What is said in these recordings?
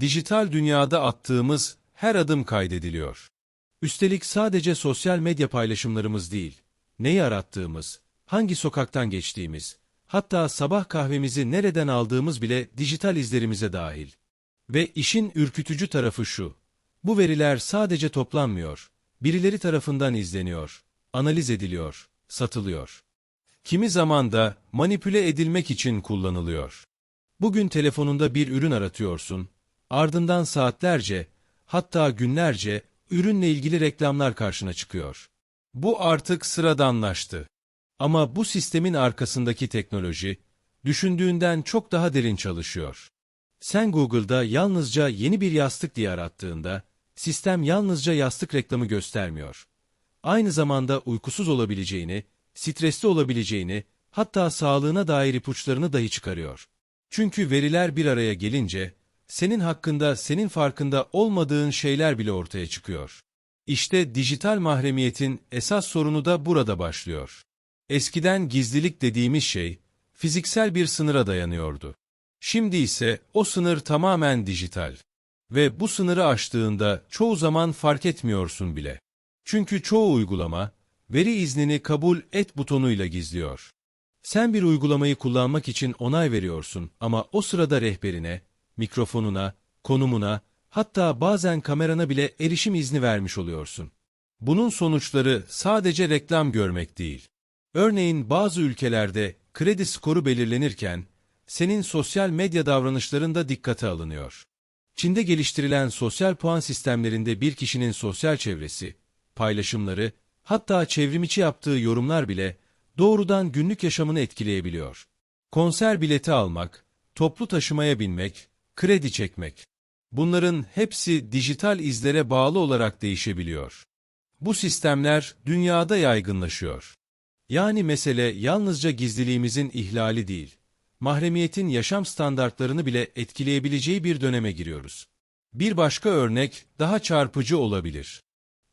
Dijital dünyada attığımız her adım kaydediliyor. Üstelik sadece sosyal medya paylaşımlarımız değil, neyi arattığımız, hangi sokaktan geçtiğimiz, hatta sabah kahvemizi nereden aldığımız bile dijital izlerimize dahil. Ve işin ürkütücü tarafı şu, bu veriler sadece toplanmıyor, birileri tarafından izleniyor, analiz ediliyor, satılıyor. Kimi zaman da manipüle edilmek için kullanılıyor. Bugün telefonunda bir ürün aratıyorsun, ardından saatlerce, hatta günlerce ürünle ilgili reklamlar karşına çıkıyor. Bu artık sıradanlaştı. Ama bu sistemin arkasındaki teknoloji, düşündüğünden çok daha derin çalışıyor. Sen Google'da yalnızca yeni bir yastık diye arattığında, sistem yalnızca yastık reklamı göstermiyor. Aynı zamanda uykusuz olabileceğini, stresli olabileceğini, hatta sağlığına dair ipuçlarını dahi çıkarıyor. Çünkü veriler bir araya gelince, senin hakkında senin farkında olmadığın şeyler bile ortaya çıkıyor. İşte dijital mahremiyetin esas sorunu da burada başlıyor. Eskiden gizlilik dediğimiz şey, fiziksel bir sınıra dayanıyordu. Şimdi ise o sınır tamamen dijital. Ve bu sınırı aştığında çoğu zaman fark etmiyorsun bile. Çünkü çoğu uygulama, veri iznini kabul et butonuyla gizliyor. Sen bir uygulamayı kullanmak için onay veriyorsun ama o sırada rehberine, mikrofonuna, konumuna, hatta bazen kamerana bile erişim izni vermiş oluyorsun. Bunun sonuçları sadece reklam görmek değil. Örneğin bazı ülkelerde kredi skoru belirlenirken, senin sosyal medya davranışların da dikkate alınıyor. Çin'de geliştirilen sosyal puan sistemlerinde bir kişinin sosyal çevresi, paylaşımları, hatta çevrimiçi yaptığı yorumlar bile doğrudan günlük yaşamını etkileyebiliyor. Konser bileti almak, toplu taşımaya binmek, kredi çekmek. Bunların hepsi dijital izlere bağlı olarak değişebiliyor. Bu sistemler dünyada yaygınlaşıyor. Yani mesele yalnızca gizliliğimizin ihlali değil, mahremiyetin yaşam standartlarını bile etkileyebileceği bir döneme giriyoruz. Bir başka örnek daha çarpıcı olabilir.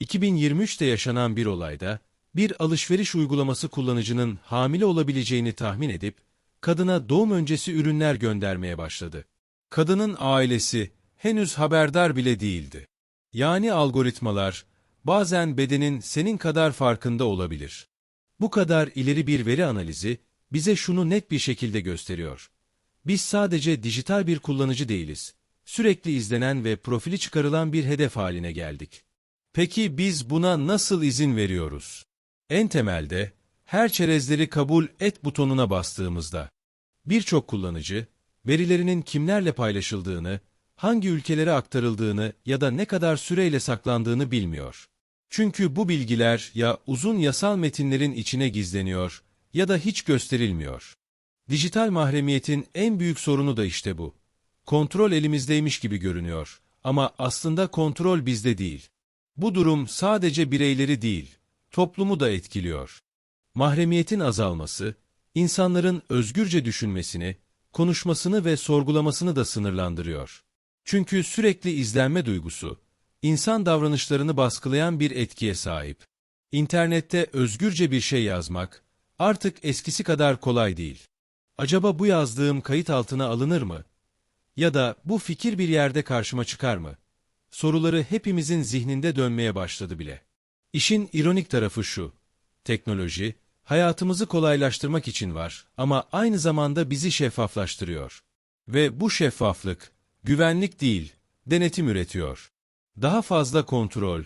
2023'te yaşanan bir olayda, bir alışveriş uygulaması kullanıcının hamile olabileceğini tahmin edip, kadına doğum öncesi ürünler göndermeye başladı. Kadının ailesi henüz haberdar bile değildi. Yani algoritmalar, bazen bedenin senin kadar farkında olabilir. Bu kadar ileri bir veri analizi, bize şunu net bir şekilde gösteriyor. Biz sadece dijital bir kullanıcı değiliz. Sürekli izlenen ve profili çıkarılan bir hedef haline geldik. Peki biz buna nasıl izin veriyoruz? En temelde, her çerezleri kabul et butonuna bastığımızda, birçok kullanıcı, verilerinin kimlerle paylaşıldığını, hangi ülkelere aktarıldığını ya da ne kadar süreyle saklandığını bilmiyor. Çünkü bu bilgiler ya uzun yasal metinlerin içine gizleniyor ya da hiç gösterilmiyor. Dijital mahremiyetin en büyük sorunu da işte bu. Kontrol elimizdeymiş gibi görünüyor ama aslında kontrol bizde değil. Bu durum sadece bireyleri değil, toplumu da etkiliyor. Mahremiyetin azalması, insanların özgürce düşünmesini, konuşmasını ve sorgulamasını da sınırlandırıyor. Çünkü sürekli izlenme duygusu, insan davranışlarını baskılayan bir etkiye sahip. İnternette özgürce bir şey yazmak, artık eskisi kadar kolay değil. Acaba bu yazdığım kayıt altına alınır mı? Ya da bu fikir bir yerde karşıma çıkar mı? Soruları hepimizin zihninde dönmeye başladı bile. İşin ironik tarafı şu, teknoloji, hayatımızı kolaylaştırmak için var ama aynı zamanda bizi şeffaflaştırıyor. Ve bu şeffaflık, güvenlik değil, denetim üretiyor. Daha fazla kontrol,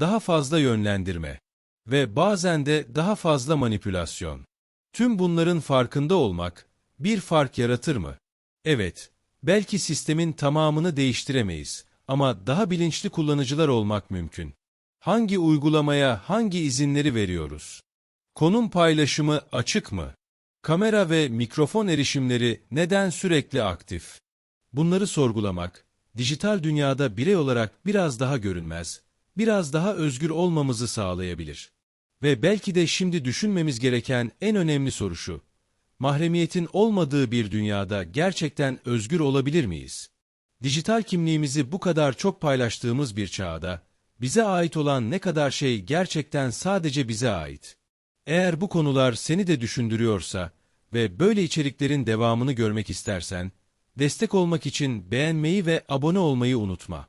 daha fazla yönlendirme ve bazen de daha fazla manipülasyon. Tüm bunların farkında olmak bir fark yaratır mı? Evet, belki sistemin tamamını değiştiremeyiz ama daha bilinçli kullanıcılar olmak mümkün. Hangi uygulamaya hangi izinleri veriyoruz? Konum paylaşımı açık mı? Kamera ve mikrofon erişimleri neden sürekli aktif? Bunları sorgulamak, dijital dünyada birey olarak biraz daha görünmez, biraz daha özgür olmamızı sağlayabilir. Ve belki de şimdi düşünmemiz gereken en önemli soru şu. Mahremiyetin olmadığı bir dünyada gerçekten özgür olabilir miyiz? Dijital kimliğimizi bu kadar çok paylaştığımız bir çağda, bize ait olan ne kadar şey gerçekten sadece bize ait. Eğer bu konular seni de düşündürüyorsa ve böyle içeriklerin devamını görmek istersen, Destek olmak için beğenmeyi ve abone olmayı unutma.